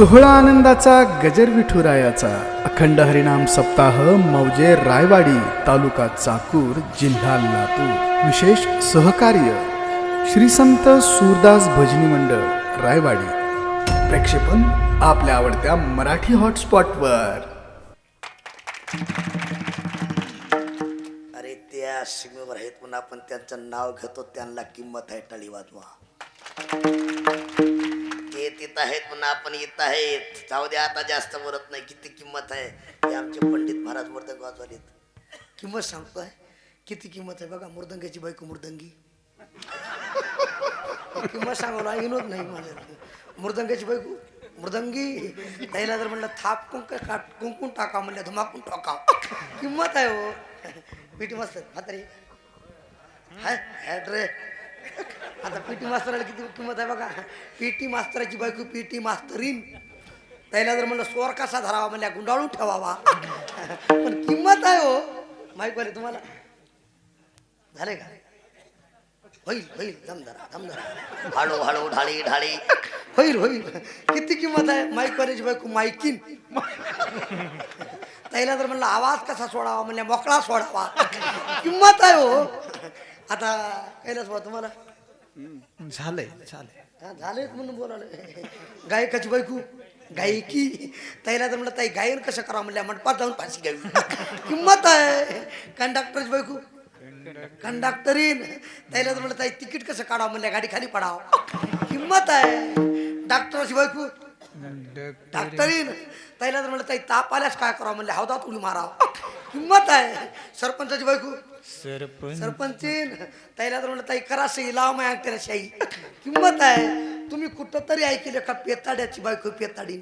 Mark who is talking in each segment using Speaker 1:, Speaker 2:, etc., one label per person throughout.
Speaker 1: सोहळा आनंदाचा गजर विठुरायाचा अखंड हरिनाम सप्ताह मौजे रायवाडी तालुका चाकूर जिल्हा लातूर. विशेष सहकार्य श्री संत सूरदास भजनी मंडळ रायवाडी. प्रक्षेपण आपल्या आवडत्या मराठी हॉटस्पॉटवर.
Speaker 2: अरे त्या सीमेवर आहेत म्हणून आपण त्यांचं नाव घेतो त्यांना किंमत आहे टळी वाजवा. तिथं आहेत म्हणून आपण येत आहेत. जाऊ दे आता जास्त बोलत नाही. किती किंमत आहे? हे आमचे पंडित महाराज मृदंग वाजवालेत किंमत सांगतोय? किती किंमत आहे बघा मृदंगाची बायको मृदंगी. किंमत सांगावला विनोद नाही माझ्या मृदंगाची बायको मृदंगी. त्याला जर म्हणलं थाप कुंक काट कुंकून टाका म्हणलं धुमाकून टाका. किंमत आहे हो. पीटी मस्त म्हातारी. हाय हॅट आता पीटी मास्तराला किती किंमत आहे बघा. पीटी मास्तराची बायको पीटी मास्तरीन. त्याला जर म्हणलं स्वर कसा धरावा म्हणल्या गुंडाळून ठेवावा. पण किंमत आहे हो. माहिती पाहिजे तुम्हाला? झाले का? होईल होईल. दमदरा दमदरा हळू हळू ढाळी ढाळी. होईल होईल. किती किंमत आहे? माईक कॉलेज बायको माईकीन. त्याला जर म्हणलं आवाज कसा सोडावा म्हणजे मोकळा सोडावा. किंमत आहे हो. आता कैलास बा तुम्हाला?
Speaker 3: झालंय झालंय.
Speaker 2: हा, झालेत म्हणून बोलावलं. गायकाची बायको गायकी. ताईला तर म्हणलं ताई गायन कसं करावं? म्हणल्या मंडपात जाऊन फाशी घ्यावी. किंमत आहे. कंडक्टरची बायको. कंडक्टरीन. ताईला तर म्हणलं ताई तिकीट कसं काढावं? म्हणल्या गाडी खाली पडावं. किंमत आहे. डॉक्टरची बायको. डॉक्टरीन त्याला तर म्हणलं ताई ताप आल्यास काय करावं? म्हणले हौदात उडी मारावं. किंमत आहे. सरपंचाची बायको.
Speaker 3: सरपंच.
Speaker 2: सरपंचीन त्याला तर म्हणलं ताई करा सही लाव माय अंगठ्याला शाही किंमत आहे. तुम्ही कुठं तरी ऐकले का पेताड्याची बायको पेताडी?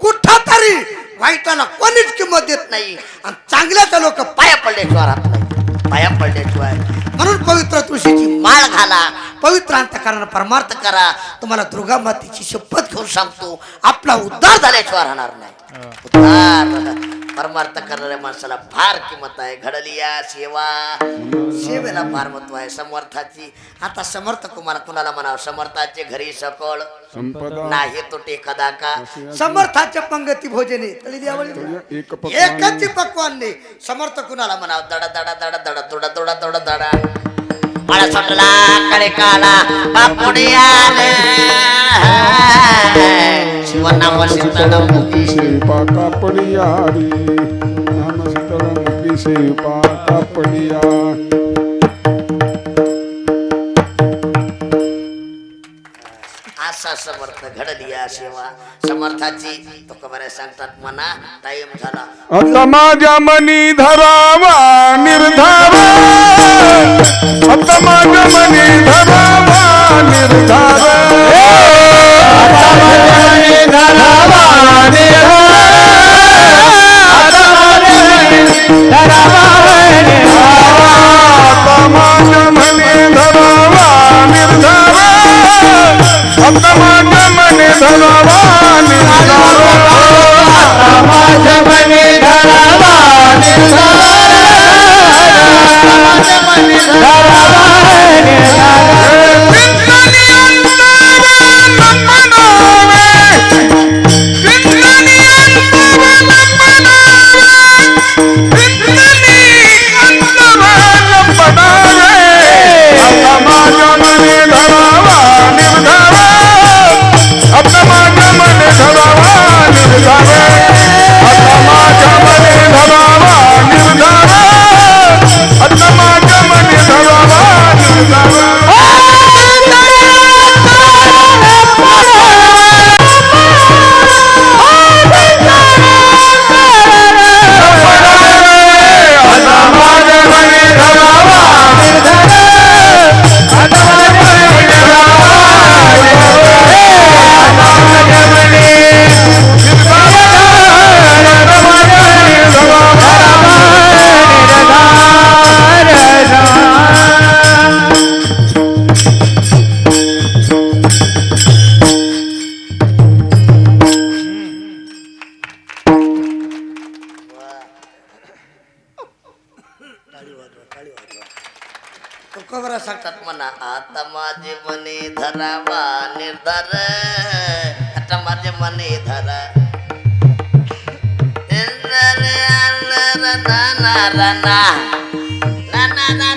Speaker 2: कुठं तरी वाईटाला कोणीच किंमत देत नाही. आणि चांगल्याचा लोक पाया पडल्याशिवाय राहत नाही. पाया पडल्याशिवाय म्हणून पवित्र तुळशीची माळ घाला पवित्र अंतकरण परमार्थ करा. तुम्हाला दुर्गा मातेची शपथ घेऊन सांगतो आपला उद्धार झाल्याशिवाय राहणार नाही. उद्धार. परमार्थ करणाऱ्या माणसाला फार किंमत आहे. घडली या सेवा. सेवेला फार महत्त्व आहे. समर्थाची. आता समर्थ कुमार कुणाला म्हणावं? समर्थाचे घरी सकळ. नाही तो टेकदा का समर्थाच्या पंगती भोजने. एकच पक्वानने. समर्थ कुणाला म्हणावं? दडा दडा दडा दडा दोडा दोडा दोडा दडा. பல சொல்லலா கிடைக்காளா
Speaker 4: முடியாது சிவநாம சித்தனம் முக்தி செய்வாக்கா படியாடி நாம சித்தனம்
Speaker 2: असा समर्थ घडली या सेवा. समर्थाची तो कबऱ्या सांगतात मना टाइम झाला.
Speaker 4: आता माझ्या मनी धरावा निर्धारा. आता माझ्या मनी धरावा निर्धारा. काळीवाद काळीवाद
Speaker 2: तुकोबरा सांगतात म्हणा आता माझे मने धरा वा निर्धार आता माझे
Speaker 5: मने धरा na na na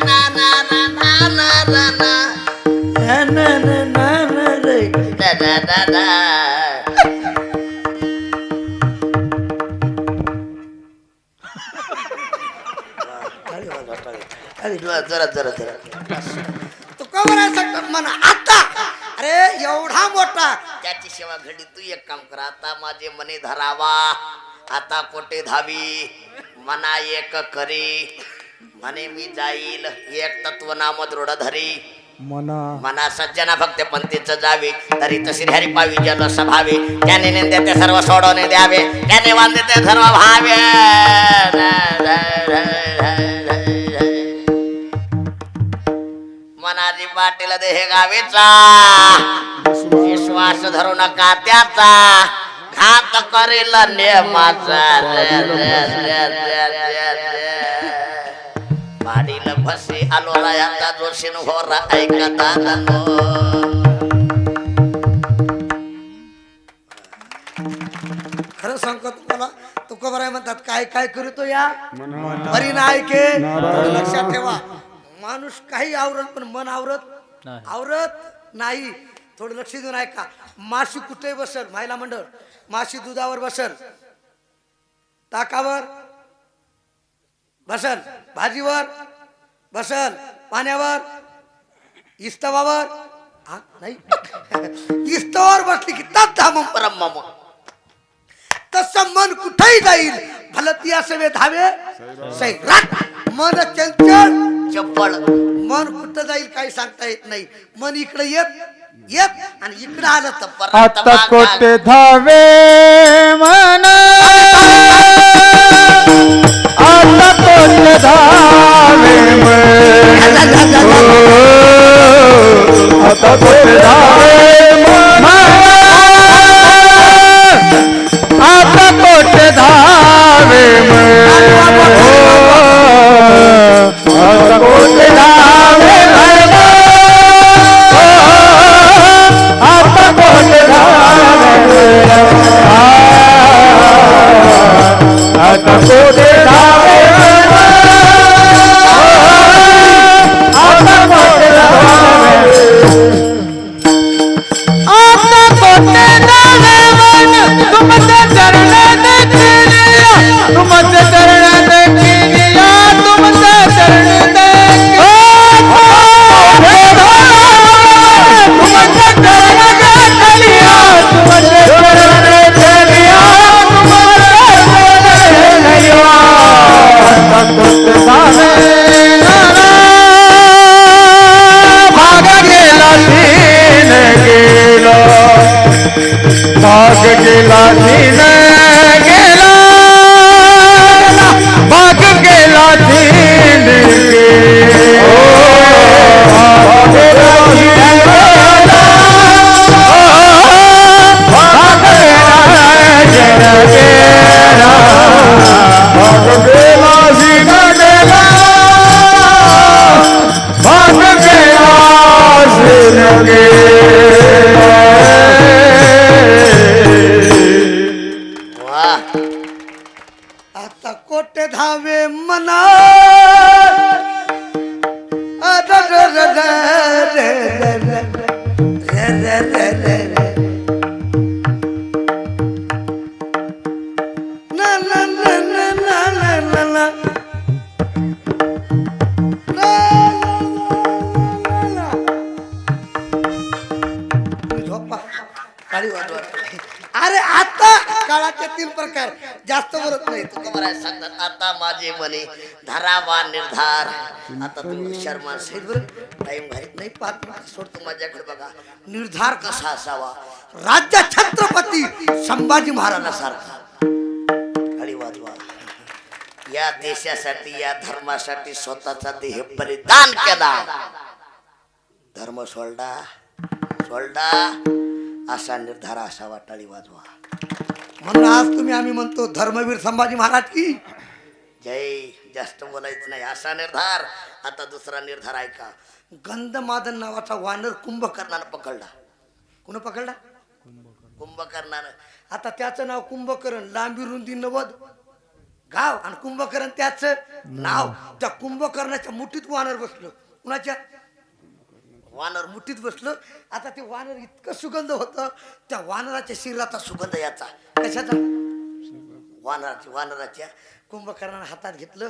Speaker 5: na na जरा जरा जरा
Speaker 2: जरा. तुका म्हणायचं आता? अरे एवढा मोठा.
Speaker 5: त्याची सेवा घडी तू एक काम कर. आता माझे मने धरावा. आता कोठे धावी. मना एक करी. म्हणे मी जाईल. एक तत्व नाम दृढ धरी मना. मना सज्जना भक्त पंथीच जावे. तरी तशी हरी पावी जल सभावे. त्याने निंदे ते सर्व सोडवणे द्यावे. त्याने वांदे ते सर्व भावे. मनाजी पाटील देह गावेचा विश्वास धरू नका त्याचा. घात करेल नेमाचा. रे, रे, रे, रे, रे, रे. पाडील फसे आलो आता जोशीन होरा ऐका दादा
Speaker 2: खरं सांगतो तुम्हाला तुका बरं म्हणतात काय काय करतो या? बरी नाही के लक्षात ठेवा. माणूस काही आवरत पण मन आवरत? आवरत नाही. थोडं लक्ष देऊन ऐका. माशी कुठे बसल? महिला मंडळ. माशी दुधावर बसल. ताकावर बसल. भाजीवर बसल. पाण्यावर इस्तवावर. हा नाही. इस्तवावर बसली की तत् धामम
Speaker 5: ब्रह्म
Speaker 2: तसं मन कुठेही जाईल. भलं ती असे धावे सैराट. मन चंचल.
Speaker 5: चप्पल.
Speaker 2: मन कुठं जाईल काही सांगता येत नाही. मन इकडे येत येत आणि इकडे आलं तर परत
Speaker 4: आता कोटे धावे मन? आता कोटे धावे मन? आता कोटे धावे রে आता
Speaker 5: म्हणे धरावा निर्धार. आता तुम्ही शर्मा
Speaker 2: साहेब
Speaker 5: टाइम घालीत नाही
Speaker 2: पाच
Speaker 5: सोडतो माझ्याकडे बघा.
Speaker 2: निर्धार कसा
Speaker 5: असावा?
Speaker 2: राज्य छत्रपती संभाजी महाराजांसारखा.
Speaker 5: खाली वाजवा. या देशासाठी या धर्मासाठी स्वतःचा देह बलिदान केला. धर्म सोडला. सोडला. असा निर्धार असावा. टाळी वाजवा.
Speaker 2: म्हणून आज तुम्ही आम्ही म्हणतो धर्मवीर संभाजी महाराज की
Speaker 5: जय जास्त बोलायचं नाही. असा निर्धार. आता दुसरा निर्धार ऐका
Speaker 2: गंधमादन नावाचा वानर
Speaker 5: कुंभकर्णानं पकडला.
Speaker 2: कुण पकडला?
Speaker 5: कुंभकर्णानं.
Speaker 2: आता त्याचं नाव कुंभकर्ण लांबी रुंदी नवद. गाव आणि कुंभकर्ण त्याचं नाव. त्या कुंभकर्णाच्या मुठीत वानर बसलं. कुणाच्या?
Speaker 5: वानर
Speaker 2: मुठीत बसलं. आता ते वानर इतकं सुगंध होतं त्या वानराच्या शरीराचा
Speaker 5: सुगंध याचा.
Speaker 2: कशाचा?
Speaker 5: वानराच्या वानराच्या
Speaker 2: कुंभकर्णानं हातात घेतलं.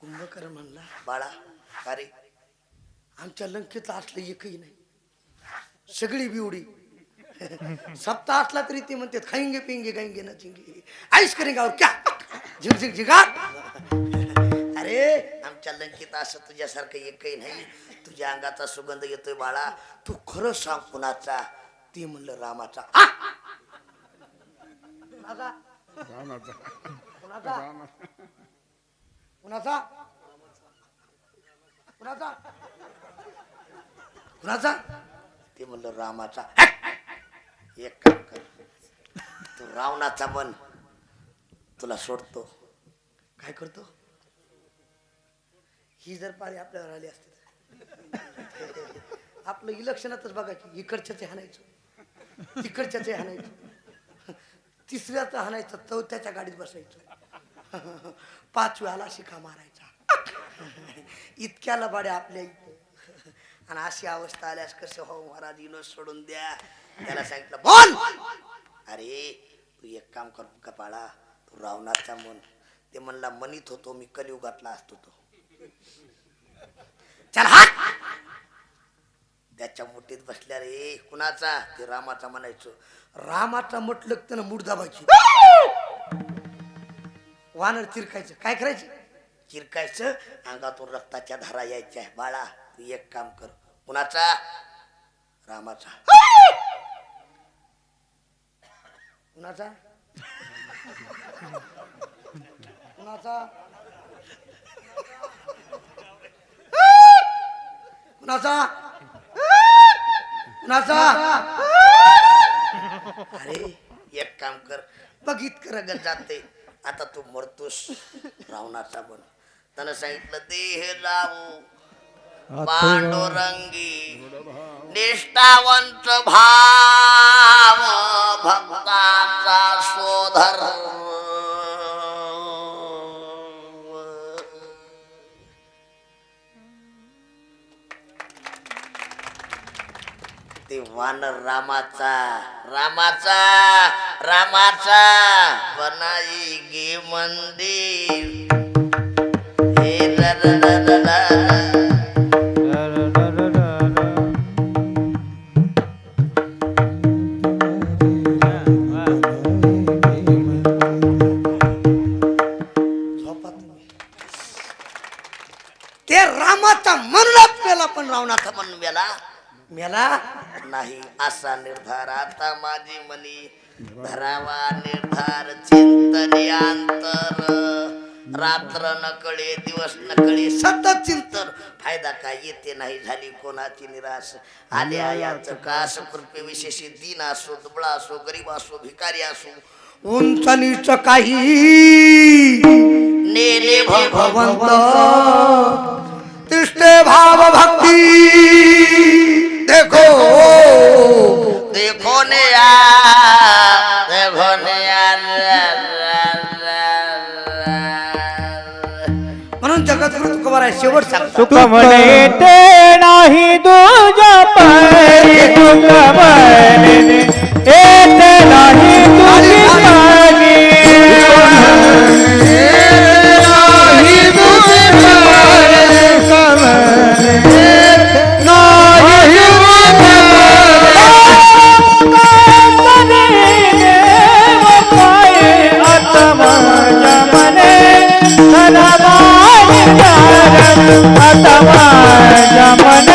Speaker 2: कुंभकर्ण म्हणला
Speaker 5: बाळा अरे
Speaker 2: आमच्या लंकेत असलं एकही नाही. सगळी बिवडी. सप्ताह असला तरी ते म्हणते खाईंगे पिंगे गाईंगे ना चिंगे आईस करेंगे और क्या? झिग झिग झिगा अरे
Speaker 5: आमच्या लंकेत असं तुझ्यासारखं एकही नाही. तुझ्या अंगाचा सुगंध येतोय बाळा. तू खरं सांग कुणाचा? ते म्हणलं रामाचा. आ!
Speaker 2: कुणाचा? कुणाचा? कुणाचा? कुणाचा? कुणाचा?
Speaker 5: ते म्हणलं रामाचा. एक काम कर. तू रावणाचा मन तुला सोडतो.
Speaker 2: काय करतो? ही जर पाळी आपल्यावर आली असते. आपलं इलेक्शनातच बघा की इकडच्याचे हाणायचं. तिकडच्याचे हाणायचं. तिसऱ्याचा हाणायचा चौथ्याच्या गाडीत बसायचं. पाचव्याला शिका मारायचा. इतक्याला बाड्या आपल्या इथं. आणि अशी अवस्था आल्यास कसं हो महाराज इनो सोडून द्या. त्याला सांगितलं बोल!
Speaker 5: अरे तू एक काम कर कपाळा. तू रावणाचा मन ते म्हणला मनीत होतो मी कलियुगातला असतो तो.
Speaker 2: चल हा
Speaker 5: त्याच्या मुठीत बसल्या रे कुणाचा? ते रामाचा म्हणायचं.
Speaker 2: रामाचा म्हटलं तर मूड वानर चिरकायचं. काय करायचं?
Speaker 5: चिरकायचं. अंगातून रक्ताच्या धारा यायच्या. बाळा तू एक काम कर. कुणाचा? रामाचा.
Speaker 2: कुणाचा? कुणाचा? कुणाचा? कुणाचा?
Speaker 5: अरे एक काम कर. बघित कर जाते आता तू मरतोस रावणाचा बन त्यानं सांगितलं देह लावू पांडुरंगी निष्ठावंत भाव भक्ताचा शोधर. ते वानर रामाचा रामाचा रामाचा बनाई गे मंदिर. हे
Speaker 2: ते रामाचा म्हणून मेला पण रावणाचा
Speaker 5: मन मेला.
Speaker 2: मेला?
Speaker 5: नाही असा निर्धार. आता माझी मनी धरावा निर्धार चिंतनी अंतर रात्र नकळे दिवस नकळे सतत चिंतन. फायदा काय? येते नाही झाली कोणाची निराश. आले याच कास कृपे विशेषी दिन असो दुबळा असो गरीब असो भिकारी असो
Speaker 2: उंच नीच काही.
Speaker 5: नेले भगवंत
Speaker 2: भगवंत तिष्ठे भाव भक्ती शेवट सांगतो
Speaker 4: सुख म्हणे ते नाही तुझ्या म्हणे नाही. निर्धार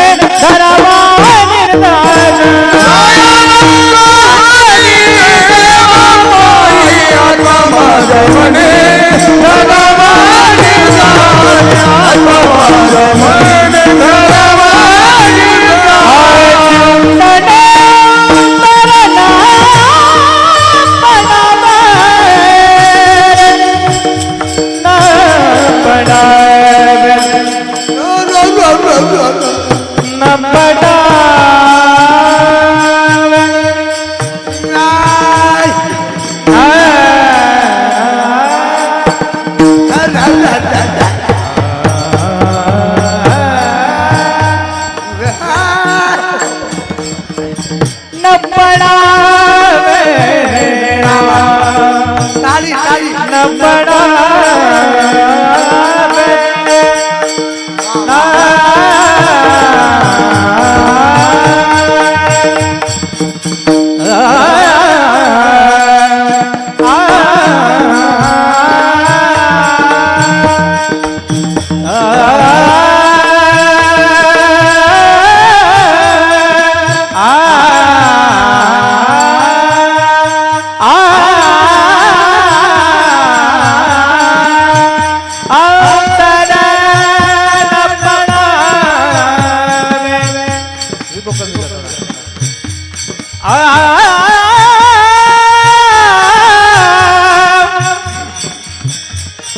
Speaker 4: टाळी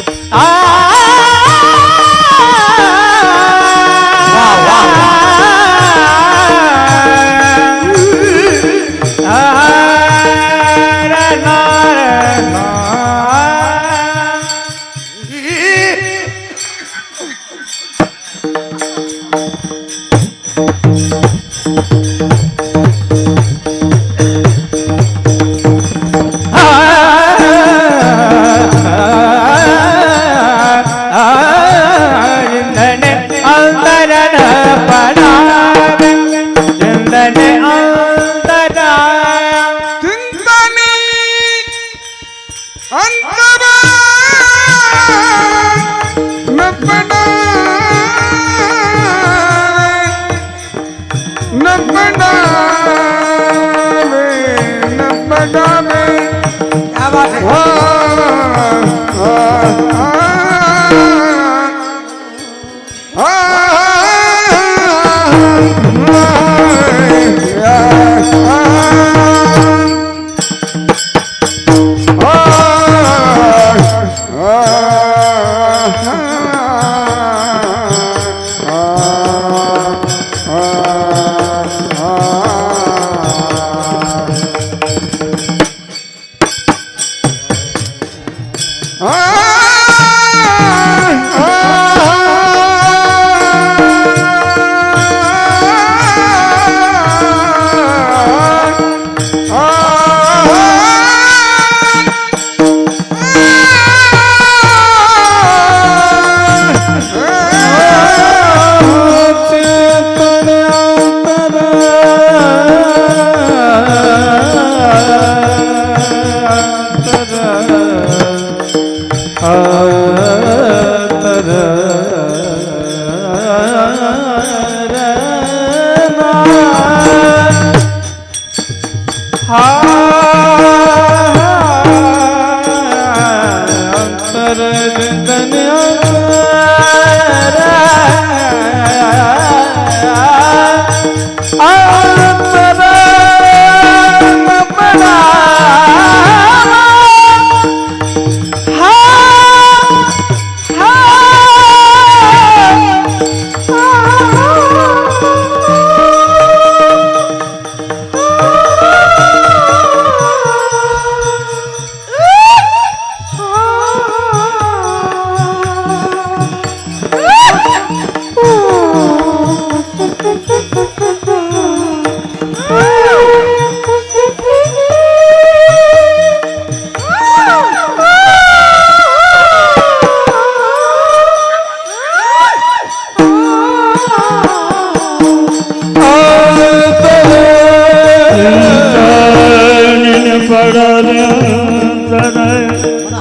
Speaker 4: टाळी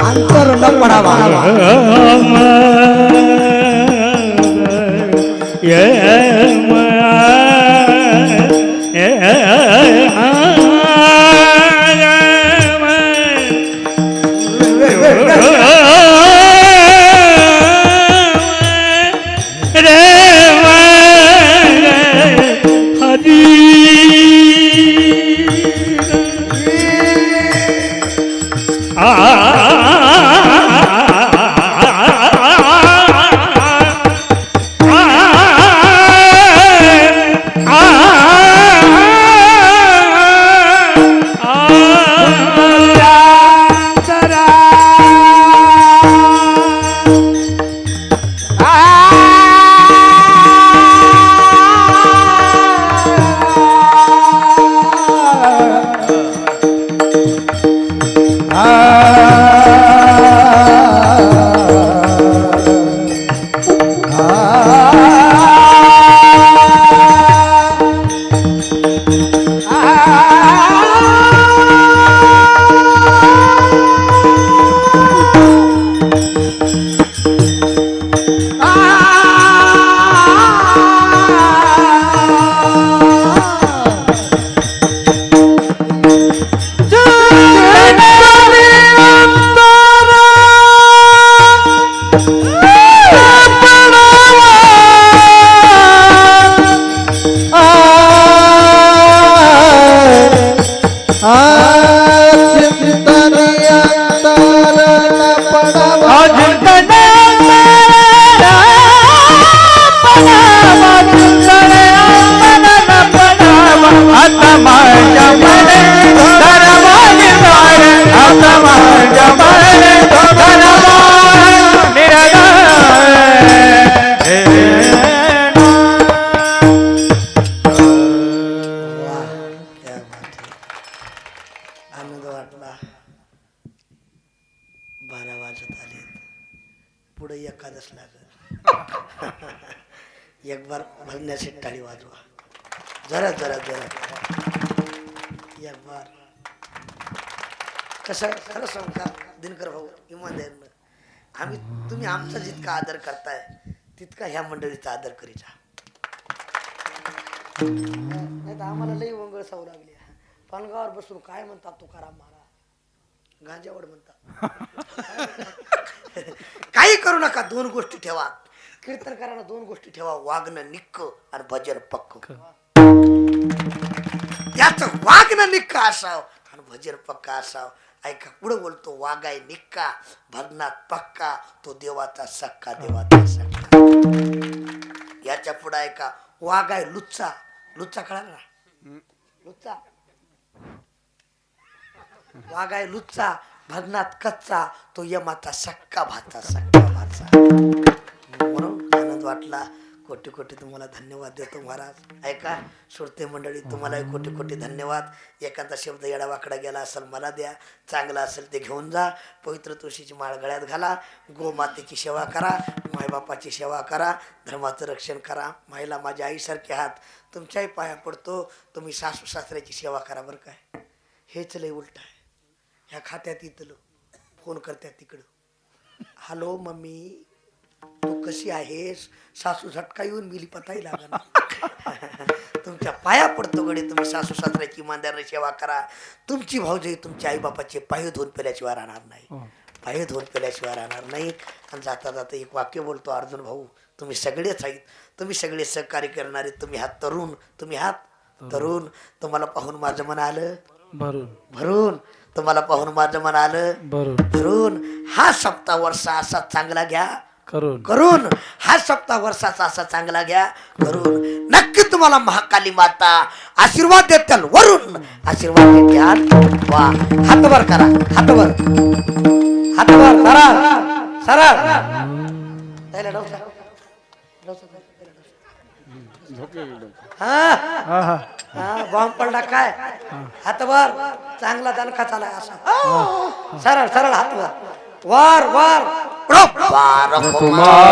Speaker 2: అంతరుణపడవా ఏ जब्बार कसं खरं सांगू का दिनकर भाऊ इमानदारीनं. आम्ही तुम्ही आमचा जितका आदर करताय तितका ह्या मंडळीचा आदर करीचा नाही तर आम्हाला लई वंगळ सावू लागली. पानगावर बसून काय म्हणतात तुकाराम महाराज? गांजावड म्हणतात काही करू नका दोन गोष्टी ठेवा. कीर्तनकारांना दोन गोष्टी ठेवा. वागणं निक्क आणि भजन पक्क. याचं वागणं निक्का असावं. आणि भजन पक्का असावं. ऐका पुढं बोलतो वागाय निक्का भगनात पक्का तो देवाचा सक्का देवाचा सक्का. याच्यापुढे ऐका वागाय लुच्चा. लुच्चा कळाला ना? लुच्चा. वागाय लुच्चा भगनात कच्चा तो यमाचा सक्का भाचा सक्का भाचा. म्हणून आनंद वाटला. कोटी कोटी तुम्हाला धन्यवाद देतो महाराज. ऐका श्रोते मंडळी तुम्हाला कोटी कोटी धन्यवाद. एखादा शब्द येडावाकडा गेला असेल मला द्या. चांगला असेल ते घेऊन जा. पवित्र तुळशीची माळ गळ्यात घाला. गोमातेची सेवा करा. मायबापाची सेवा करा. धर्माचं रक्षण करा. माईला माझ्या आईसारखे हात तुमच्याही पाया पडतो. तुम्ही सासू सासऱ्याची सेवा करा बरं काय हेच लय उलट आहे. ह्या खात्यात इथलं. फोन करत्यात तिकडं. Hello mummy. तू कशी आहेस? सासू झटका येऊन मिली पताही लागला तुमच्या पाया पडतो गडे तुम्ही सासू सासऱ्याची इमानदारी सेवा करा. तुमची भाऊजाई तुमच्या आईबापाचे पाय धुवून पेल्याशिवाय राहणार नाही. पाय धुवून पेल्याशिवाय राहणार नाही. आणि जाता जाता एक वाक्य बोलतो अर्जुन भाऊ तुम्ही सगळेच आहेत. तुम्ही सगळे सहकार्य करणारे तुम्ही हात तरुण तुम्ही हात तरुण. तुम्हाला पाहून माझं मन आलं.
Speaker 4: भरून.
Speaker 2: भरून. तुम्हाला पाहून माझं मन आलं.
Speaker 4: भरून.
Speaker 2: भरून. हा सप्ताह वर्षा असा चांगला घ्या.
Speaker 4: करून.
Speaker 2: करून. हा सप्ताह वर्षाचा असा चांगला घ्या. करून. नक्की तुम्हाला महाकाली माता आशीर्वाद देतील. वरून. आशीर्वाद देत्याल वा. हातभर करा. हातभर. हातभर. सरळ सरळ. हा? हा बॉम्ब पडला काय? हातभर. चांगला दणका चालाय असा. सरळ सरळ हातभर.
Speaker 6: war war. Rock, rock, rock, rock,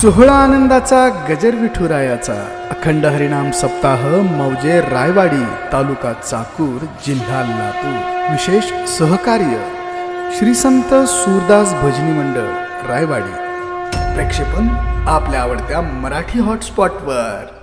Speaker 1: सोहळा आनंदाचा गजर विठुरायाचा. अखंड हरिनाम सप्ताह मौजे रायवाडी तालुका चाकूर जिल्हा लातूर. विशेष सहकार्य श्री संत सूरदास भजनी मंडळ रायवाडी. प्रक्षेपण आपल्या आवडत्या मराठी हॉटस्पॉटवर.